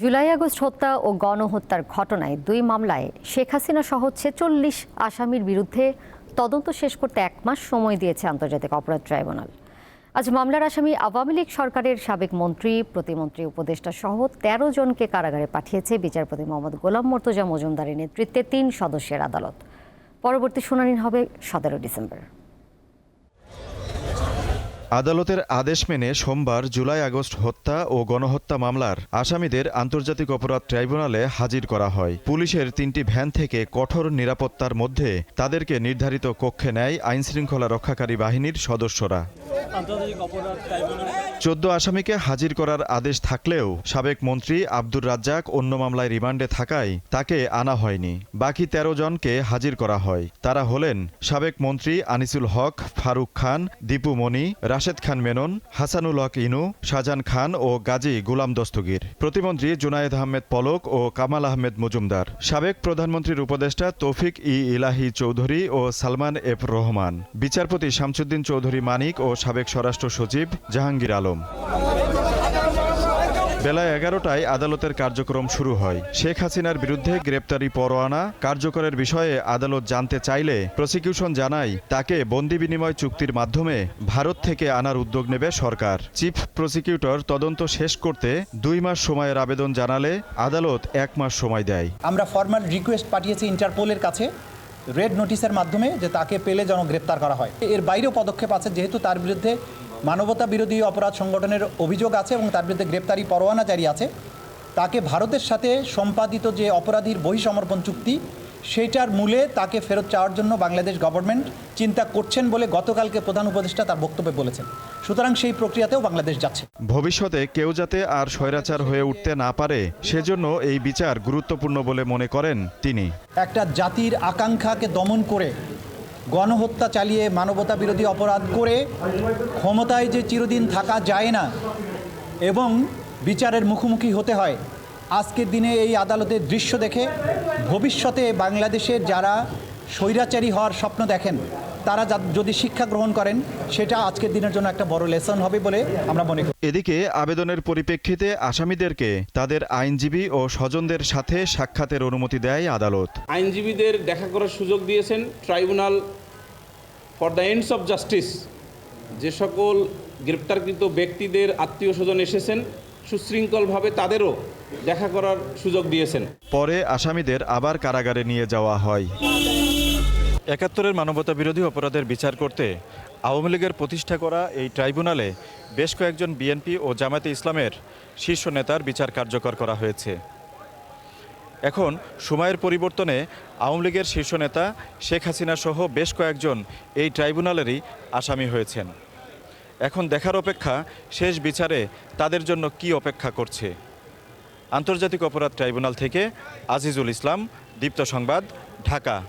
July August হত্যা ও গণহত্যার ঘটনায় দুই মামলায় শেখ হাসিনা সহ ছেচল্লিশ আসামির বিরুদ্ধে তদন্ত শেষ করতে এক মাস সময় দিয়েছে আন্তর্জাতিক অপরাধ ট্রাইব্যুনাল। আজ মামলার আসামি আওয়ামী লীগ সরকারের সাবেক মন্ত্রী, প্রতিমন্ত্রী, উপদেষ্টা সহ তেরো জনকে কারাগারে পাঠিয়েছে বিচারপতি মোহাম্মদ গোলাম মর্তজা মজুমদারের নেতৃত্বে তিন সদস্যের আদালত। পরবর্তী শুনানি হবে সতেরো ডিসেম্বর। আদালতের আদেশ মেনে সোমবার জুলাই আগস্ট হত্যা ও গণহত্যা মামলার আসামিদের আন্তর্জাতিক অপরাধ ট্রাইব্যুনালে হাজির করা হয়। পুলিশের তিনটি ভ্যান থেকে কঠোর নিরাপত্তার মধ্যে তাদেরকে নির্ধারিত কক্ষে নেয় আইনশৃঙ্খলা রক্ষাকারী বাহিনীর সদস্যরা। চোদ্দ আসামিকে হাজির করার আদেশ থাকলেও সাবেক মন্ত্রী আব্দুর রাজ্জাক অন্য মামলায় রিমান্ডে থাকায় তাকে আনা হয়নি। বাকি ১৩ জনকে হাজির করা হয়। তারা হলেন সাবেক মন্ত্রী আনিসুল হক, ফারুক খান, দীপু মনি, রাশেদ খান মেনন, হাসানুল হক ইনু, শাহজাহান খান ও গাজী গুলাম দস্তগীর। প্রতিমন্ত্রী জুনায়েদ আহমেদ পলক ও কামাল আহমেদ মজুমদার। সাবেক প্রধানমন্ত্রীর উপদেষ্টা তৌফিক ই ইলাহি চৌধুরী ও সালমান এফ রহমান। বিচারপতি শামসুদ্দিন চৌধুরী মানিক ও সাবেক স্বরাষ্ট্র সচিব জাহাঙ্গীর আলম। বেলা এগারোটায় আদালতের কার্যক্রম শুরু হয়। শেখ হাসিনার বিরুদ্ধে গ্রেপ্তারি পরোয়ানা কার্যকরের বিষয়ে আদালত জানতে চাইলে প্রসিকিউশন জানায়, তাকে বন্দি বিনিময় চুক্তির মাধ্যমে ভারত থেকে আনার উদ্যোগ নেবে সরকার। চিফ প্রসিকিউটর তদন্ত শেষ করতে দুই মাস সময়ের আবেদন জানালে আদালত এক মাস সময় দেয়। আমরা ফর্মাল রিকোয়েস্ট পাঠিয়েছি ইন্টারপোলের কাছে। রেড নোটিশের মাধ্যমে যে তাকে পেলে যেন গ্রেপ্তার করা হয়। এর বাইরেও পদক্ষেপ আছে, যেহেতু তার বিরুদ্ধে মানবতা বিরোধী অপরাধ সংগঠনের অভিযোগ আছে এবং তার বিরুদ্ধে গ্রেপ্তারি পরোয়ানা জারি আছে। তাকে ভারতের সাথে সম্পাদিত যে অপরাধীর বহিসমর্পণ চুক্তি সেইটার মূলে তাকে ফেরত চাওয়ার জন্য বাংলাদেশ গভর্নমেন্ট চিন্তা করছেন বলে গতকালকে প্রধান উপদেষ্টা তার বক্তব্যে বলেছেন। সুতরাং সেই প্রক্রিয়াতেও বাংলাদেশ যাচ্ছে। ভবিষ্যতে কেউ যাতে আর স্বৈরাচার হয়ে উঠতে না পারে সেজন্য এই বিচার গুরুত্বপূর্ণ বলে মনে করেন তিনি। একটা জাতির আকাঙ্ক্ষাকে দমন করে গণহত্যা চালিয়ে মানবতা বিরোধী অপরাধ করে ক্ষমতায় যে চিরদিন থাকা যায় না এবং বিচারের মুখোমুখি হতে হয় আজকের দিনে এই আদালতের দৃশ্য দেখে ভবিষ্যতে বাংলাদেশের যারা স্বৈরাচারী হওয়ার স্বপ্ন দেখেন তারা যা- যদি শিক্ষা গ্রহণ করেন সেটা আজকের দিনের জন্য একটা বড় লেসন হবে বলে আমরা মনে করি। এদিকে আবেদনের পরিপ্রেক্ষিতে আসামিদেরকে তাদের আইনজীবী ও স্বজনদের সাথে সাক্ষাতের অনুমতি দেয় আদালত। আইনজীবীদের দেখা করার সুযোগ দিয়েছেন tribunal for the ends of justice. যে সকল গ্রেপ্তারকৃত ব্যক্তিদের আত্মীয় স্বজন এসেছেন সুশৃঙ্খলভাবে তাদেরও দেখা করার সুযোগ দিয়েছেন। পরে আসামিদের আবার কারাগারে নিয়ে যাওয়া হয়। একাত্তরের মানবতা বিরোধী অপরাধের বিচার করতে আওয়ামী লীগের প্রতিষ্ঠা করা এই ট্রাইব্যুনালে বেশ কয়েকজন বিএনপি ও জামায়াতে ইসলামের শীর্ষ নেতার বিচার কার্যকর করা হয়েছে। এখন সময়ের পরিবর্তনে আওয়ামী লীগের শীর্ষ নেতা শেখ হাসিনা সহ বেশ কয়েকজন এই ট্রাইব্যুনালেরই আসামি হয়েছেন। এখন দেখার অপেক্ষা শেষ বিচারে তাদের জন্য কি অপেক্ষা করছে? আন্তর্জাতিক অপরাধ ট্রাইব্যুনাল থেকে আজিজুল ইসলাম, দীপ্ত সংবাদ, ঢাকা।